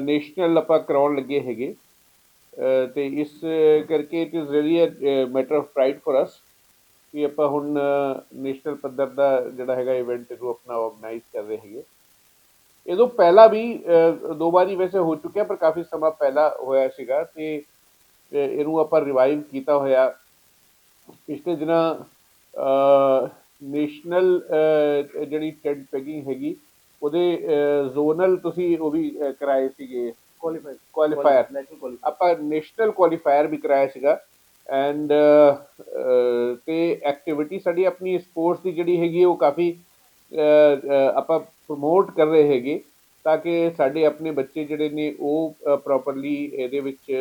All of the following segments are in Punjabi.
ਨੈਸ਼ਨਲ ਆਪਾਂ ਕਰਾਉਣ ਲੱਗੇ ਹੈਗੇ। ਅ, ਤੇ ਇਸ ਕਰਕੇ it is really a matter of pride for us ਕਿ ਆਪਾਂ ਹੁਣ ਨੈਸ਼ਨਲ ਪੱਧਰ ਦਾ ਜਿਹੜਾ ਹੈਗਾ ਇਵੈਂਟ ਨੂੰ ਆਪਣਾ ਆਰਗੇਨਾਈਜ਼ ਕਰ ਰਹੇ ਹੈਗੇ। ਇਹਦੋਂ ਪਹਿਲਾਂ ਵੀ ਦੋ ਵਾਰੀ ਵੈਸੇ ਹੋ ਚੁੱਕਿਆ ਪਰ ਕਾਫੀ ਸਮਾਂ ਪਹਿਲਾਂ ਹੋਇਆ ਸੀਗਾ ਤੇ ਇਹਨੂੰ ਆਪਾਂ ਰਿਵਾਈਵ ਕੀਤਾ ਹੋਇਆ। ਪਿਛਲੇ ਦਿਨਾਂ ਨੈਸ਼ਨਲ ਜਿਹੜੀ ਟੈਂਟ ਪੈਗਿੰਗ ਹੈਗੀ ਉਹਦੇ ਜ਼ੋਨਲ ਤੁਸੀਂ ਉਹ ਵੀ ਕਰਾਏ ਸੀਗੇ। ਕੁਆਲੀਫਾਇਰ ਕੁਆਲੀਫਾਈ ਆਪਾਂ ਨੈਸ਼ਨਲ ਕੁਆਲੀਫਾਇਰ ਵੀ ਕਰਾਇਆ ਸੀਗਾ। ਐਂਡ ਤੇ ਐਕਟੀਵਿਟੀ ਸਾਡੀ ਆਪਣੀ ਸਪੋਰਟਸ ਦੀ ਜਿਹੜੀ ਹੈਗੀ ਉਹ ਕਾਫੀ ਆਪਾਂ ਪ੍ਰਮੋਟ ਕਰ ਰਹੇ ਹੈਗੇ ਤਾਂ ਕਿ ਸਾਡੇ ਆਪਣੇ ਬੱਚੇ ਜਿਹੜੇ ਨੇ ਉਹ ਪ੍ਰੋਪਰਲੀ ਇਹਦੇ ਵਿੱਚ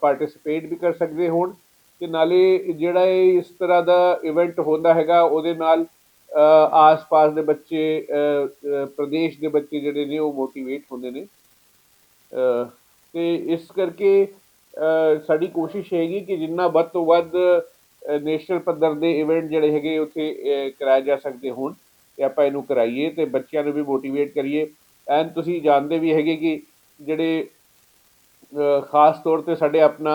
ਪਾਰਟਿਸਿਪੇਟ ਵੀ ਕਰ ਸਕਦੇ ਹੋਣ। ਤੇ ਨਾਲੇ ਜਿਹੜਾ ਇਹ ਇਸ ਤਰ੍ਹਾਂ ਦਾ ਇਵੈਂਟ ਹੁੰਦਾ ਹੈਗਾ ਉਹਦੇ ਨਾਲ ਆਸ-ਪਾਸ ਦੇ ਬੱਚੇ ਪ੍ਰਦੇਸ਼ ਦੇ ਬੱਚੇ ਜਿਹੜੇ ਨੇ ਉਹ ਮੋਟੀਵੇਟ ਹੁੰਦੇ ਨੇ। ਅ, ਤੇ ਇਸ ਕਰਕੇ ਸਾਡੀ ਕੋਸ਼ਿਸ਼ ਹੈਗੀ ਕਿ ਜਿੰਨਾ ਵੱਧ ਤੋਂ ਵੱਧ ਨੈਸ਼ਨਲ ਪੱਧਰ ਦੇ ਇਵੈਂਟ ਜਿਹੜੇ ਹੈਗੇ ਉੱਥੇ ਅ, ਕਰਾਏ ਜਾ ਸਕਦੇ ਹੋਣ ਤੇ ਆਪਾਂ ਇਹਨੂੰ ਕਰਾਈਏ ਤੇ ਬੱਚਿਆਂ ਨੂੰ ਵੀ ਮੋਟੀਵੇਟ ਕਰੀਏ। ਐਂਡ ਤੁਸੀਂ ਜਾਣਦੇ ਵੀ ਹੈਗੇ ਕਿ ਜਿਹੜੇ ਖਾਸ ਤੌਰ ਤੇ ਸਾਡੇ ਆਪਣਾ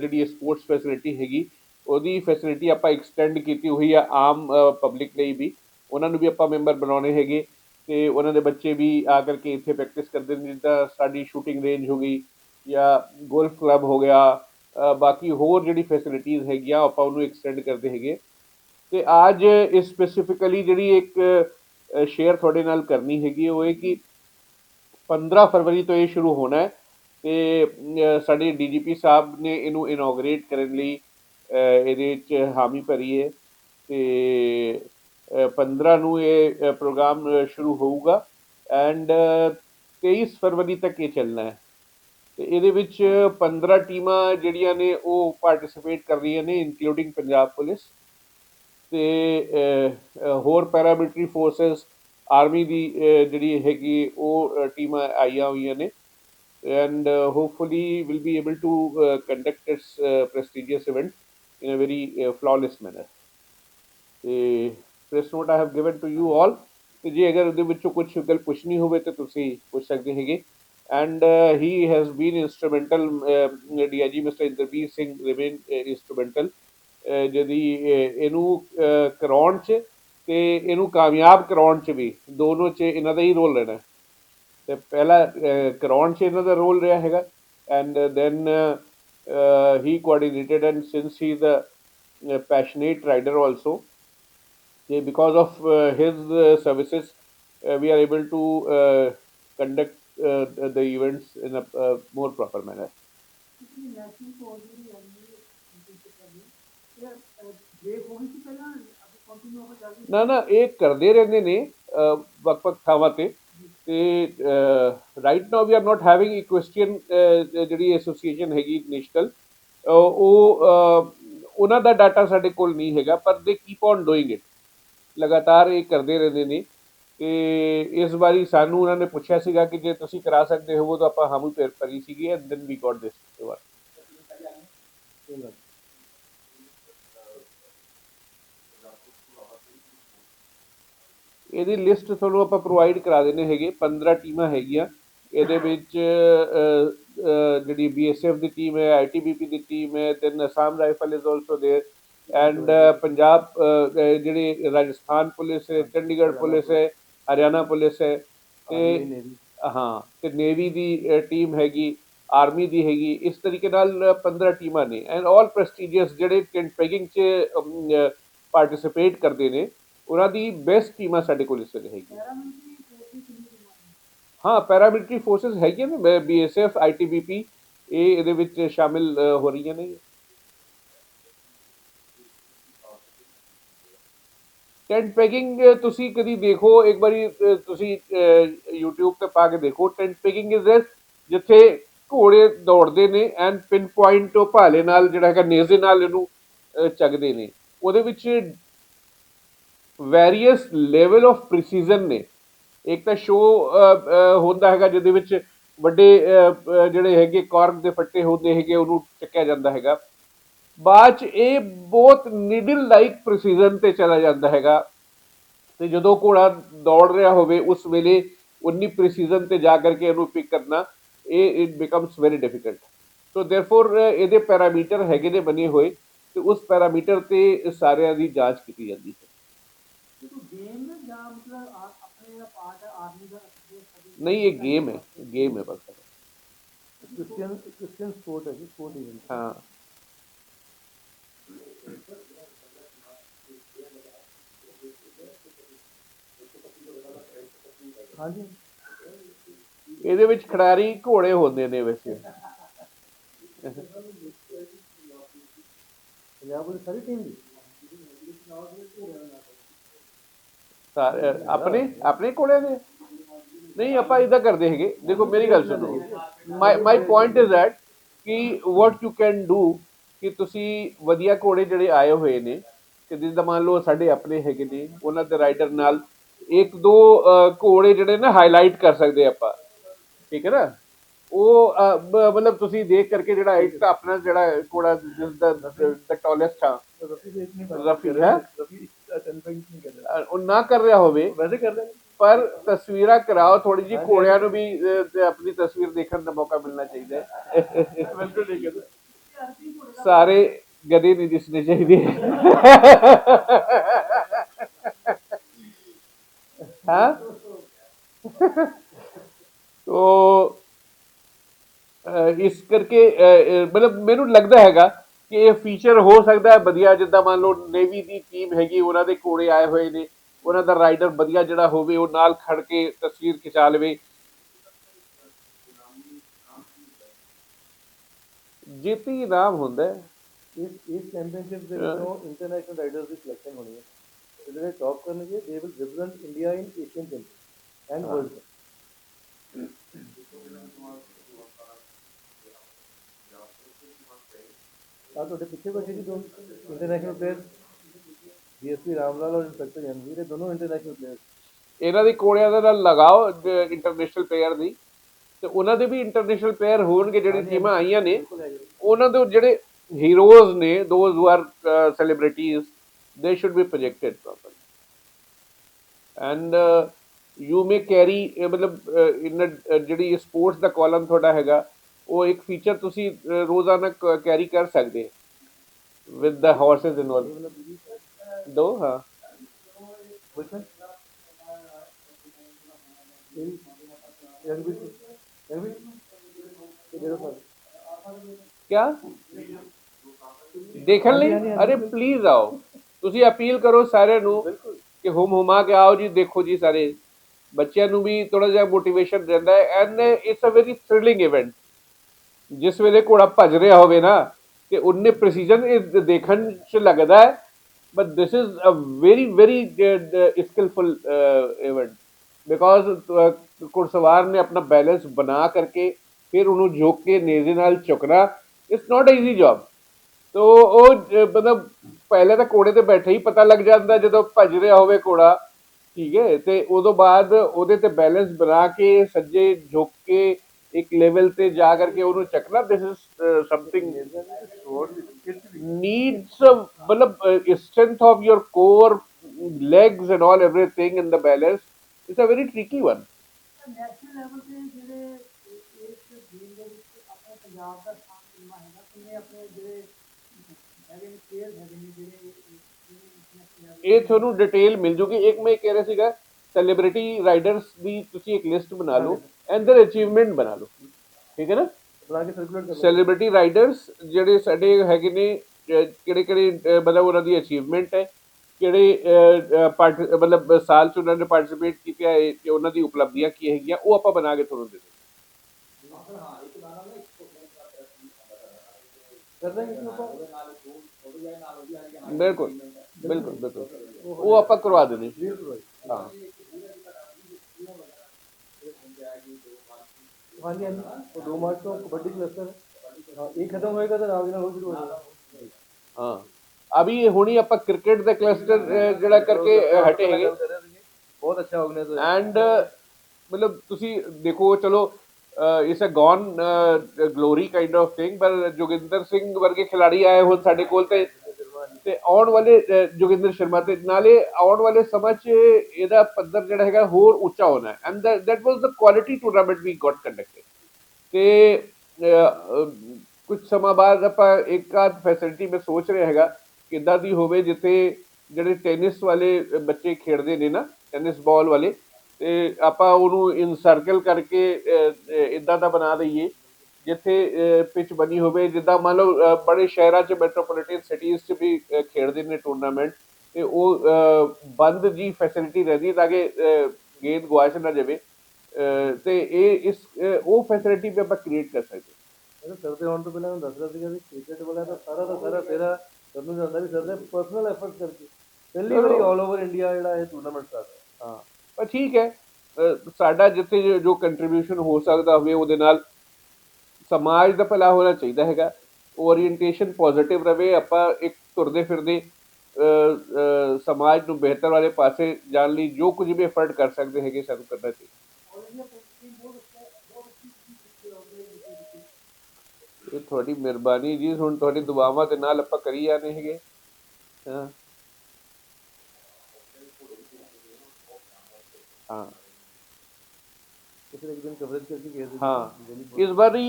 ਜਿਹੜੀ ਸਪੋਰਟਸ ਫੈਸਿਲਿਟੀ ਹੈਗੀ ਉਹਦੀ ਫੈਸਿਲਿਟੀ ਆਪਾਂ ਐਕਸਟੈਂਡ ਕੀਤੀ ਹੋਈ ਆ ਆਮ ਪਬਲਿਕ ਲਈ ਵੀ। ਉਹਨਾਂ ਨੂੰ ਵੀ ਆਪਾਂ ਮੈਂਬਰ ਬਣਾਉਣੇ ਹੈਗੇ। ਤੇ ਉਹਨਾਂ ਦੇ ਬੱਚੇ ਵੀ ਆ ਕਰਕੇ ਇੱਥੇ ਪ੍ਰੈਕਟਿਸ ਕਰਦੇ ਨੇ। ਜਿੱਦਾਂ ਸਾਡੀ ਸ਼ੂਟਿੰਗ ਰੇਂਜ ਹੋ ਗਈ ਜਾਂ ਗੋਲਫ ਕਲੱਬ ਹੋ ਗਿਆ ਬਾਕੀ ਹੋਰ ਜਿਹੜੀ ਫੈਸਿਲਿਟੀਜ਼ ਹੈਗੀਆਂ ਆਪਾਂ ਉਹਨੂੰ ਐਕਸਟੈਂਡ ਕਰਦੇ ਹੈਗੇ। ਤੇ ਅੱਜ ਇਸ ਸਪੈਸੀਫਿਕਲੀ ਜਿਹੜੀ ਇੱਕ ਸ਼ੇਅਰ ਤੁਹਾਡੇ ਨਾਲ ਕਰਨੀ ਹੈਗੀ ਉਹ ਹੈ ਕਿ 15 ਫਰਵਰੀ ਤੋਂ ਇਹ ਸ਼ੁਰੂ ਹੋਣਾ ਹੈ। ਤੇ ਅ, ਸਾਡੇ ਡੀਜੀਪੀ ਸਾਹਿਬ ਨੇ ਇਹਨੂੰ ਇਨੋਗਰੇਟ ਕਰਨ ਲਈ ਇਹਦੇ ਵਿੱਚ ਹਾਮੀ ਭਰੀ ਹੈ ਤੇ ਅ, 15 ਨੂੰ ਇਹ ਪ੍ਰੋਗਰਾਮ ਸ਼ੁਰੂ ਹੋਊਗਾ ਐਂਡ 23 ਫਰਵਰੀ ਤੱਕ ਇਹ ਚੱਲਣਾ ਹੈ। ਤੇ ਇਹਦੇ ਵਿੱਚ 15 ਟੀਮਾਂ ਜਿਹੜੀਆਂ ਨੇ ਉਹ ਪਾਰਟਿਸਿਪੇਟ ਕਰ ਰਹੀਆਂ ਨੇ ਇਨਕਲੂਡਿੰਗ ਪੰਜਾਬ ਪੁਲਿਸ ਤੇ ਅ, ਅ, ਹੋਰ ਪੈਰਾਮਿਲਟਰੀ ਫੋਰਸਸ ਆਰਮੀ ਦੀ ਜਿਹੜੀ ਹੈਗੀ ਉਹ ਟੀਮਾਂ ਆਈਆਂ ਹੋਈਆਂ ਨੇ and uh, will be able to conduct its prestigious event in a very uh, flawless manner. ਤੇ press note I have given to you all ਤੇ ਜੇ ਅਗਰ ਉਹਦੇ ਵਿੱਚੋਂ ਕੁਝ ਗੱਲ ਪੁੱਛਣੀ ਹੋਵੇ ਤਾਂ ਤੁਸੀਂ ਪੁੱਛ ਸਕਦੇ ਹੈਗੇ and he has been instrumental DIG mister Inderbir Singh remain instrumental ਜਿਹਦੀ ਅਹ, ਇਹਨੂੰ ਅਹ, ਕਰਾਉਣ 'ਚ ਤੇ ਇਹਨੂੰ ਕਾਮਯਾਬ ਕਰਾਉਣ 'ਚ ਵੀ ਦੋਨੋਂ 'ਚ ਇਹਨਾਂ ਦਾ ਹੀ ਰੋਲ ਰਹਿਣਾ ਹੈ। ਤੇ ਪਹਿਲਾ uh, ਕਰਾਉਣ 'ਚ ਇਹਨਾਂ ਦਾ ਰੋਲ ਰਿਹਾ ਹੈਗਾ and then Uh, he coordinated and since he is a, a passionate rider also because of uh, his uh, services we are able to conduct the events in a more proper manner. ના ના એ કરદે રહેને ને વખત ખાવા તે ਪਹਿਲਾਂ ਤੇ right now we are not having equestrian ਜਿਹੜੀ ਐਸੋਸੀਏਸ਼ਨ ਹੈਗੀ ਨੈਸ਼ਨਲ ਉਹ ਉਹਨਾਂ ਦਾ ਡਾਟਾ ਸਾਡੇ ਕੋਲ ਨਹੀਂ ਹੈਗਾ, ਪਰ ਦੇ ਕੀਪ ਔਨ ਡੂਇੰਗ ਇਟ ਲਗਾਤਾਰ ਇਹ ਕਰਦੇ ਰਹਿੰਦੇ ਨੇ। ਤੇ ਇਸ ਵਾਰੀ ਸਾਨੂੰ ਉਹਨਾਂ ਨੇ ਪੁੱਛਿਆ ਸੀਗਾ ਕਿ ਜੇ ਤੁਸੀਂ ਕਰਾ ਸਕਦੇ ਹੋ ਤਾਂ ਆਪਾਂ ਹਾਮੀ ਪੇਰ ਭਰੀ ਸੀਗੀ and then we got this ਵਾਰ ਇਹਦੀ ਲਿਸਟ ਤੁਹਾਨੂੰ ਆਪਾਂ ਪ੍ਰੋਵਾਈਡ ਕਰਾ ਦਿੰਦੇ ਹੈਗੇ 15 ਟੀਮਾਂ ਹੈਗੀਆਂ ਇਹਦੇ ਵਿੱਚ ਅਹ, ਅਹ, ਜਿਹੜੀ ਬੀਐਸਐਫ ਦੀ ਟੀਮ ਹੈ ਆਈਟੀਬੀਪੀ ਦੀ ਟੀਮ ਹੈ ਤੇ Assam rifle is also there and Punjab ਅਹ, ਅਹ, ਜਿਹੜੀ ਰਾਜਸਥਾਨ ਪੁਲਿਸ ਹੈ ਚੰਡੀਗੜ੍ਹ ਪੁਲਿਸ ਹੈ ਹਰਿਆਣਾ ਪੁਲਿਸ ਹੈ ਤੇ ਹਾਂ ਤੇ ਨੇਵੀ ਦੀ ਟੀਮ ਹੈਗੀ ਆਰਮੀ ਦੀ ਹੈਗੀ ਇਸ ਤਰੀਕੇ ਨਾਲ ਅ, 15 ਟੀਮਾਂ ਨੇ ਐਂਡ ਆਲ ਪ੍ਰੈਸਟੀਜੀਅਸ ਜਿਹੜੇ ਟੈਂਟ ਪੈਗਿੰਗ 'ਚ ਪਾਰਟਿਸਿਪੇਟ ਕਰਦੇ ਨੇ ਉਹਨਾਂ ਦੀ ਬੈਸਟ ਟੀਮਾਂ ਸਾਡੇ ਕੋਲ ਇਸ ਵੇਲੇ ਹੈਗੀਆਂ ਹਾਂ ਪੈਰਾਮਿਲਟਰੀ ਫੋਰਸਸ ਹੈਗੀਆਂ ਨੇ ਬੀਐਸਐਫ ਆਈਟੀਬੀਪੀ ਇਹ ਇਹਦੇ ਵਿੱਚ ਸ਼ਾਮਿਲ ਹੋ ਰਹੀਆਂ ਨੇ। ਟੈਂਟ ਪੈਗਿੰਗ ਤੁਸੀਂ ਕਦੀ ਦੇਖੋ ਇੱਕ ਵਾਰੀ ਤੁਸੀਂ ਅ, YouTube ਤੇ ਪਾ ਕੇ ਦੇਖੋ ਟੈਂਟ ਪੈਕਿੰਗ ਇਜ਼ ਦਿਸ ਜਿੱਥੇ ਘੋੜੇ ਦੌੜਦੇ ਨੇ ਐਂਡ ਪਿਨ ਪੁਆਇੰਟ ਉਹ ਭਾਲੇ ਨਾਲ ਜਿਹੜਾ ਹੈਗਾ ਨੇਜ਼ੇ ਨਾਲ ਇਹਨੂੰ ਚੱਕਦੇ ਨੇ। ਉਹਦੇ ਵਿੱਚ ਵੈਰੀਅਸ ਲੈਵਲ ਆਫ ਪ੍ਰੀਸੀਜ਼ਨ ਨੇ। ਇੱਕ ਤਾਂ ਸ਼ੋ ਹੁੰਦਾ ਹੈਗਾ ਜਿਹਦੇ ਵਿੱਚ ਵੱਡੇ ਜਿਹੜੇ ਹੈਗੇ ਕਾਰਕ ਦੇ ਫੱਟੇ ਹੁੰਦੇ ਹੈਗੇ, ਉਹਨੂੰ ਚੱਕਿਆ ਜਾਂਦਾ ਹੈਗਾ। ਬਾਅਦ ਚ ਇਹ ਬਹੁਤ ਨਿਡਲ ਲਾਈਕ ਪ੍ਰੀਸੀਜ਼ਨ ਤੇ ਚਲਾ ਜਾਂਦਾ ਹੈਗਾ। ਤੇ ਜਦੋਂ ਘੋੜਾ ਦੌੜ ਰਿਹਾ ਹੋਵੇ, ਉਸ ਵੇਲੇ ਉਨੀ ਪ੍ਰੀਸੀਜ਼ਨ ਤੇ ਜਾ ਕਰਕੇ ਇਹਨੂੰ ਪਿਕ ਕਰਨਾ, ਇਹ it becomes very difficult so therefore ਇਹਦੇ ਪੈਰਾਮੀਟਰ ਹੈਗੇ ਨੇ ਬਣੇ ਹੋਏ, ਤੇ ਉਸ ਪੈਰਾਮੀਟਰ ਤੇ ਸਾਰਿਆਂ ਦੀ ਜਾਂਚ ਕੀਤੀ ਜਾਂਦੀ ਹੈ। ਦੇਖੋ ਗੇਮ ਜਾਂ ਮਤਲਬ ਆ- ਆਪਣੇ ਦਾ ਪਾਰਟ ਹੈ ਆਰਮੀ ਦਾ ਜੋ ਸਾਡੀ ਨਹੀਂ ਇਹ ਗੇਮ ਹੈ ਗੇਮ ਹੈ ਬਸ क्रिश्चियन क्रिश्चियन स्पोर्ट है जी स्पोर्ट इवेंट ਹਾਂ हाँ जी ਇਹਦੇ ਵਿੱਚ ਖਿਡਾਰੀ ਘੋੜੇ ਹੁੰਦੇ ਨੇ ਵੈਸੇ पंजाब वाली सारी टीम जी ਆਪਣੇ ਆਪਣੇ ਕੋਲੇ ਨੇ? ਨਹੀਂ ਆਪਾਂ ਇਦਾਂ ਕਰਦੇ ਹੈਗੇ। ਦੇਖੋ ਮੇਰੀ ਗੱਲ ਸੁਣੋ। ਮਾਈ ਪੁਆਇੰਟ ਇਜ਼ ਦੈਟ ਕਿ ਵਾਟ ਯੂ ਕੈਨ ਡੂ ਕਿ ਤੁਸੀਂ ਵਧੀਆ ਘੋੜੇ ਜਿਹੜੇ ਆਏ ਹੋਏ ਨੇ ਕਿ ਜਿੱਦਾਂ ਮੰਨ ਲਓ ਸਾਡੇ ਆਪਣੇ ਹੈਗੇ ਨੇ ਉਹਨਾਂ ਦੇ ਰਾਈਡਰ ਨਾਲ ਇੱਕ ਦੋ ਘੋੜੇ ਜਿਹੜੇ ਨੇ ਹਾਈਲਾਈਟ ਕਰ ਸਕਦੇ ਆਪਾਂ। ਠੀਕ ਹੈ ਨਾ? ਉਹ ਮਤਲਬ ਤੁਸੀਂ ਦੇਖ ਕਰਕੇ ਜਿਹੜਾ ਇੱਕ ਤਾਂ ਆਪਣਾ ਜਿਹੜਾ ਘੋੜਾ ਜਿਸ ਦਾ ਟਾਲੈਸਟ ਆ। ਰਫੀ ਹੈ? ਇਨਫੈਕਟ ਨਹੀਂ ਕਰ ਰਿਹਾ ਉਹ ਨਾ ਕਰ ਰਿਹਾ ਹੋਵੇ ਵੈਸੇ ਕਰ ਰਿਹਾ। ਪਰ ਤਸਵੀਰਾਂ ਕਰਾਓ ਥੋੜੀ ਜੀ ਘੋੜਿਆਂ ਨੂੰ ਵੀ ਅਹ, ਤੇ ਆਪਣੀ ਤਸਵੀਰ ਦੇਖਣ ਦਾ ਮੌਕਾ ਮਿਲਣਾ ਚਾਹੀਦਾ ਹੈ। ਬਿਲਕੁਲ ਠੀਕ ਹੈ। ਸਾਰੇ ਗਦੇ ਨਹੀਂ ਦਿਸਣੇ ਚਾਹੀਦੇ। ਹਾਂ? ਤੋ ਅਹ, ਇਸ ਕਰਕੇ ਅਹ, ਅਹ, ਮਤਲਬ ਮੈਨੂੰ ਲੱਗਦਾ ਹੈਗਾ ਕਿ ਇਹ ਫੀਚਰ ਹੋ ਸਕਦਾ ਹੈ ਵਧੀਆ ਜਿੱਦਾਂ ਮੰਨ ਲਓ ਨੇਵੀ ਦੀ ਟੀਮ ਹੈਗੀ ਉਹਨਾਂ ਦੇ ਕੋਲੇ ਆਏ ਹੋਏ ਨੇ ਉਹਨਾਂ ਦਾ ਰਾਈਡਰ ਵਧੀਆ ਜਿਹੜਾ ਹੋਵੇ ਉਹ ਨਾਲ ਖੜ ਕੇ ਤਸਵੀਰ ਖਿਚਾ ਲਵੇ। ਜੀਤੀ ਨਾਮ ਹੁੰਦਾ ਇਸ ਇਸ ਚੈਂਪੀਅਨਸ਼ਿਪ ਦੇ ਵਿੱਚੋਂ ਇੰਟਰਨੈਸ਼ਨਲ ਰਾਈਡਰਸ ਦੀ ਸਿਲੈਕਸ਼ਨ ਹੋਣੀ ਹੈ। ਜਿਹੜੇ ਟੌਪ ਕਰਨਗੇ they will represent India in Asian Games and World Cup ਆ ਤੁਹਾਡੇ ਪਿੱਛੇ ਬੈਠੇ ਜੀ ਦੋ ਇੰਟਰਨੈਸ਼ਨਲ ਪਲੇਅਰ ਡੀਐਸਪੀ ਰਾਮਲਾਲ ਔਰ ਇੰਸਪੈਕਟਰ ਜਨਵੀਰ ਇਹ ਦੋਨੋਂ ਇੰਟਰਨੈਸ਼ਨਲ ਪਲੇਅਰ ਇਹਨਾਂ ਦੀ ਕੋੜਿਆਂ ਦੇ ਨਾਲ ਲਗਾਓ ਇੰਟਰਨੈਸ਼ਨਲ ਪਲੇਅਰ ਦੀ। ਤੇ ਉਹਨਾਂ ਦੇ ਵੀ ਇੰਟਰਨੈਸ਼ਨਲ ਪਲੇਅਰ ਹੋਣਗੇ ਜਿਹੜੀ ਟੀਮਾਂ ਆਈਆਂ ਨੇ। ਉਹਨਾਂ ਦੇ ਜਿਹੜੇ ਹੀਰੋਜ਼ ਨੇ those who are celebrities they should be projected properly and you may carry ਮਤਲਬ ਇਨ ਜਿਹੜੀ ਸਪੋਰਟਸ ਦਾ ਕਾਲਮ ਤੁਹਾਡਾ ਹੈਗਾ ਉਹ ਇੱਕ ਫੀਚਰ ਤੁਸੀਂ ਰੋਜ਼ਾਨਾ ਕੈਰੀ ਕਰ ਸਕਦੇ ਵਿਦ ਦਾ ਹਾਰਸਸ ਇਨਵੋਲਵ ਦੋ ਹਾਂ। ਕਿਆ? ਦੇਖਣ ਲਈ? ਅਰੇ ਪਲੀਜ਼ ਆਓ। ਤੁਸੀਂ ਅਪੀਲ ਕਰੋ ਸਾਰਿਆਂ ਨੂੰ ਕਿ ਹੁਮ ਹੁਮਾ ਕੇ ਆਓ ਜੀ ਦੇਖੋ ਜੀ ਸਾਰੇ। ਬੱਚਿਆਂ ਨੂੰ ਵੀ ਥੋੜਾ ਜਿਹਾ ਮੋਟੀਵੇਸ਼ਨ ਰਹਿੰਦਾ ਹੈ। And it's a very thrilling event ਜਿਸ ਵੇਲੇ ਘੋੜਾ ਭੱਜ ਰਿਹਾ ਹੋਵੇ ਨਾ, ਤੇ ਉਹਨੇ ਪ੍ਰੀਸੀਜਨ ਇਹ ਦੇਖਣ ਚ ਲੱਗਦਾ ਹੈ but this is a very very skilful event because ਘੁੜਸਵਾਰ ਨੇ ਆਪਣਾ ਬੈਲੈਂਸ ਬਣਾ ਕਰਕੇ ਫਿਰ ਉਹਨੂੰ ਝੋਕ ਕੇ ਨੇਜ਼ੇ ਨਾਲ ਚੁੱਕਣਾ it's not a easy job ਤੋ ਉਹ ਮਤਲਬ ਪਹਿਲੇ ਤਾਂ ਘੋੜੇ ਤੇ ਬੈਠੇ ਹੀ ਪਤਾ ਲੱਗ ਜਾਂਦਾ ਜਦੋਂ ਭੱਜ ਰਿਹਾ ਹੋਵੇ ਘੋੜਾ, ਠੀਕ ਹੈ, ਤੇ ਉਦੋਂ ਬਾਅਦ ਉਹਦੇ ਤੇ ਬੈਲੈਂਸ ਬਣਾ ਕੇ, ਸੱਜੇ ਝੁਕ ਕੇ ਇੱਕ ਲੈਵਲ ਤੇ ਜਾ ਕਰਕੇ ਉਹਨੂੰ ਚੱਕਣਾ ਦਿਸ ਇਜ਼ ਸਮਥਿੰਗ ਨੀਡਸ ਮਤਲਬ strength of your core legs and all, everything in the balance. It's a very tricky one. ਇਹ ਤੁਹਾਨੂੰ ਡਿਟੇਲ ਮਿਲ ਜੂਗੀ। ਇੱਕ ਮੈਂ ਕਹਿ ਰਿਹਾ ਸੀਗਾ ਸੈਲੀਬ੍ਰਿਟੀ ਰਾਈਡਰਸ ਦੀ ਤੁਸੀਂ ਇੱਕ ਲਿਸਟ ਬਣਾ ਲਓ ਐਂਡ ਦਰ ਅਚੀਵਮੈਂਟ ਬਣਾ ਲਓ ਠੀਕ ਹੈ ਨਾ बना के सर्कुलेट कर ਸੈਲੀਬ੍ਰਿਟੀ ਰਾਈਡਰਸ ਜਿਹੜੇ ਸਾਡੇ ਹੈਗੇ ਨੇ ਕਿਹੜੇ ਕਿਹੜੇ ਮਤਲਬ ਉਹਨਾਂ ਦੀ ਅਚੀਵਮੈਂਟ ਹੈ ਕਿਹੜੇ ਅਹ, ਅਹ, part- ਮਤਲਬ ਸਾਲ ਚ ਉਹਨਾਂ ਨੇ ਪਾਰਟਿਸਿਪੇਟ ਕੀਤਾ ਹੈ ਕਿ ਉਹਨਾਂ ਦੀ ਉਪਲਬਧੀਆਂ ਕੀ ਹੈਗੀਆਂ ਉਹ ਆਪਾਂ ਬਣਾ ਕੇ ਤੁਹਾਨੂੰ ਦੇ ਦਿੰਦੇ कर देंगे इसमें ऊपर ਬਿਲਕੁਲ ਬਿਲਕੁਲ ਬਿਲਕੁਲ ਉਹ ਆਪਾਂ ਕਰਵਾ ਦੇਣੇ ਹਾਂ ਹਾਂਜੀ ਹਾਂਜੀ। ਉਹ 2 ਮਾਰਚ ਤੋਂ ਕਬੱਡੀ ਦੀ ਹਾਂ। ਇਹ ਖਤਮ ਹੋਏਗਾ ਤਾਂ ਨਾਲ ਦੀ ਨਾਲ ਹੋ ਜਾਏਗਾ। ਹਾਂ। ਅਭੀ ਹੁਣੀ ਆਪਾਂ ਕ੍ਰਿਕਟ ਦਾ ਕਲਸਟਰ ਜਿਹੜਾ ਕਰਕੇ ਹਟੇ ਹੈਗੇ। ਬਹੁਤ ਅੱਛਾ ਆਰਗੇਨਾਈਜ਼ ਹੋਇਆ ਐਂਡ ਮਤਲਬ ਤੁਸੀਂ ਦੇਖੋ ਚਲੋ is a gone glory kind of thing ਪਰ ਜੋਗਿੰਦਰ ਸਿੰਘ ਵਰਗੇ ਖਿਡਾਰੀ ਆਏ ਹੋਣ ਸਾਡੇ ਕੋਲ ਤੇ ਤੇ ਆਉਣ ਵਾਲੇ ਜੋਗਿੰਦਰ ਸ਼ਰਮਾ ਤੇ ਨਾਲੇ ਆਉਣ ਵਾਲੇ ਸਮਾਂ 'ਚ ਇਹਦਾ ਪੱਧਰ ਜਿਹੜਾ ਹੈਗਾ ਹੋਰ ਉੱਚਾ ਹੋਣਾ and that was the quality tournament we got conducted ਤੇ ਕੁਝ ਸਮਾਂ ਬਾਅਦ ਆਪਾਂ ਇੱਕ ਆਧ ਫੈਸਿਲਿਟੀ ਮੈਂ ਸੋਚ ਰਿਹਾ ਹੈਗਾ ਕਿੱਦਾਂ ਦੀ ਹੋਵੇ ਜਿੱਥੇ ਜਿਹੜੇ ਟੈਨਿਸ ਵਾਲੇ ਬੱਚੇ ਖੇਡਦੇ ਨੇ ਨਾ ਟੈਨਿਸ ਬਾਲ ਵਾਲੇ, ਤੇ ਆਪਾਂ ਉਹਨੂੰ ਇਨ ਸਰਕਲ ਕਰਕੇ ਇਦਾਂ ਦਾ ਬਣਾ ਦਈਏ। ਜਿੱਥੇ ਪਿਚ ਬਣੀ ਹੋਵੇ ਜਿੱਦਾਂ ਮੰਨ ਲਓ ਬੜੇ ਸ਼ਹਿਰਾਂ 'ਚ ਮੈਟਰੋਪੋਲੀਟਨ ਸਿਟੀਜ਼ 'ਚ ਵੀ ਖੇਡਦੇ ਨੇ ਟੂਰਨਾਮੈਂਟ ਤੇ ਉਹ ਬੰਦ ਜੀ ਫੈਸਿਲਿਟੀ ਰਹਿੰਦੀ ਤਾਂ ਕਿ ਗੇਂਦ ਗਵਾਚ ਨਾ ਜਾਵੇ। ਤੇ ਇਹ ਇਸ ਉਹ ਫੈਸਿਲਿਟੀ ਵੀ ਆਪਾਂ ਕ੍ਰੀਏਟ ਕਰ ਸਕਦੇ ਇਹ ਸਰ ਦੇ ਆਉਣ ਤੋਂ ਪਹਿਲਾਂ ਮੈਂ ਦੱਸ ਰਿਹਾ ਸੀਗਾ ਵੀ ਕ੍ਰਿਕਟ ਵਾਲਾ ਤਾਂ ਸਾਰਾ ਦਾ ਸਾਰਾ ਫੇਰਾ ਤੁਹਾਨੂੰ ਜਾਂਦਾ ਵੀ ਸਰ ਨੇ ਪਰਸਨਲ ਐਫਰਟ ਕਰਕੇ। ਪਹਿਲੀ ਵਾਰੀ ਆਲ ਓਵਰ ਇੰਡੀਆ ਜਿਹੜਾ ਇਹ ਟੂਰਨਾਮੈਂਟ ਸਟਾਰਟ ਹੈ ਹਾਂ। ਪਰ ਠੀਕ ਹੈ। ਸਾਡਾ ਜਿੱਥੇ ਜੋ ਕੰਟਰੀਬਿਊਸ਼ਨ ਹੋ ਸਕਦਾ ਹੋਵੇ ਉਹਦੇ ਨਾਲ ਸਮਾਜ ਦਾ ਭਲਾ ਹੋਣਾ ਚਾਹੀਦਾ ਹੈਗਾ। ਓਰੀਐਂਟੇਸ਼ਨ ਪੋਜ਼ਿਟਿਵ ਰਵੇ, ਆਪਾਂ ਇੱਕ ਤੁਰਦੇ ਫਿਰਦੇ ਸਮਾਜ ਨੂੰ ਬਿਹਤਰ ਵਾਲੇ ਪਾਸੇ ਜਾਣ ਲਈ ਜੋ ਕੁਝ ਵੀ ਐਫਰਟ ਕਰ ਸਕਦੇ ਹੈਗੇ, ਸਾਨੂੰ ਕਰਨਾ ਚਾਹੀਦਾ। ਇਹ ਤੁਹਾਡੀ ਮਿਹਰਬਾਨੀ ਜੀ, ਹੁਣ ਤੁਹਾਡੀ ਦੁਆਵਾਂ ਦੇ ਨਾਲ ਆਪਾਂ ਕਰੀ ਜਾਂਦੇ ਹੈਗੇ। ਹਾਂ। ਹਾਂ ਫਿਰ ਇੱਕ ਦਿਨ ਕਵਰੇਜ ਕਰਕੇ ਗਏ ਸੀ ਹਾਂ। ਇਸ ਵਾਰੀ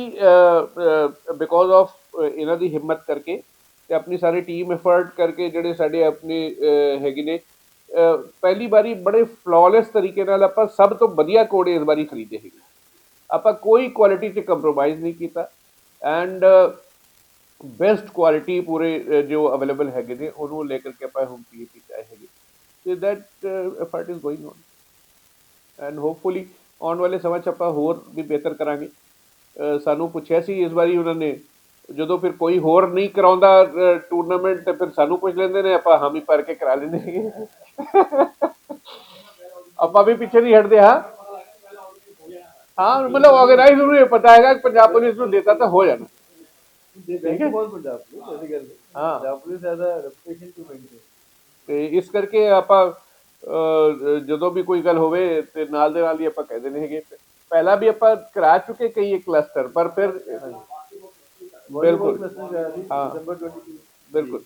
ਬਿਕੋਜ਼ ਆਫ ਇਹਨਾਂ ਦੀ ਹਿੰਮਤ ਕਰਕੇ ਤੇ ਆਪਣੀ ਸਾਰੀ ਟੀਮ ਐਫਰਟ ਕਰਕੇ ਜਿਹੜੇ ਸਾਡੇ ਆਪਣੇ ਹੈਗੇ ਨੇ ਪਹਿਲੀ ਵਾਰੀ ਬੜੇ ਫਲॉलेस ਤਰੀਕੇ ਨਾਲ ਆਪਾਂ ਸਭ ਤੋਂ ਵਧੀਆ ਕੋੜੇ ਇਸ ਵਾਰੀ ਖਰੀਦੇ ਹੈਗੇ ਆਪਾਂ ਕੋਈ ਕੁਆਲਿਟੀ 'ਚ ਕੰਪਰੋਮਾਈਜ਼ ਨਹੀਂ ਕੀਤਾ ਐਂਡ ਬੈਸਟ ਕੁਆਲਿਟੀ ਪੂਰੇ ਜੋ ਅਵੇਲੇਬਲ ਹੈਗੇ ਨੇ ਉਹਨੂੰ ਲੈ ਕਰਕੇ ਆਪਾਂ ਹੁਣ ਪੀਪੀ ਚਾਹੇ ਹੈਗੇ। ਤੇ that effort is going on and hopefully ਆਉਣ ਵਾਲੇ ਸਮਾਂ 'ਚ ਆਪਾਂ ਹੋਰ ਵੀ ਬਿਹਤਰ ਕਰਾਂਗੇ। ਸਾਨੂੰ ਪੁੱਛਿਆ ਸੀ ਇਸ ਵਾਰੀ ਉਹਨਾਂ ਨੇ ਜਦੋਂ ਫਿਰ ਕੋਈ ਹੋਰ ਨਹੀਂ ਕਰਾਉਂਦਾ ਟੂਰਨਾਮੈਂਟ ਤੇ ਫਿਰ ਸਾਨੂੰ ਪੁੱਛ ਲੈਂਦੇ ਨੇ ਆਪਾਂ ਹਾਮੀ ਭਰ ਕੇ ਕਰਾ ਲੈਂਦੇ ਹੈਗੇ। ਆਪਾਂ ਵੀ ਪਿੱਛੇ ਨਹੀਂ ਹਟਦੇ ਹਾਂ? ਹਾਂ ਮਤਲਬ ਆਰਗੇਨਾਈਜ਼ ਨੂੰ ਇਹ ਪਤਾ ਹੈਗਾ ਕਿ ਪੰਜਾਬ ਪੁਲਿਸ ਨੂੰ ਦੇਤਾ ਤਾਂ ਹੋ ਜਾਣਾ। ਹੈ? ਹਾਂ। ਤੇ ਇਸ ਕਰਕੇ ਆਪਾਂ ਜਦੋਂ ਵੀ ਕੋਈ ਗੱਲ ਹੋਵੇ ਤੇ ਨਾਲ ਦੇ ਨਾਲ ਹੀ ਆਪਾਂ ਕਹਿ ਦਿੰਦੇ ਹੈਗੇ। ਪਹਿਲਾਂ ਵੀ ਆਪਾਂ ਕਰਾ ਚੁੱਕੇ ਕਈ ਇੱਕ ਕਲਸਟਰ ਪਰ ਫਿਰ ਸੀ ਹਾਂ। ਦਸੰਬਰ 22 ਬਿਲਕੁਲ।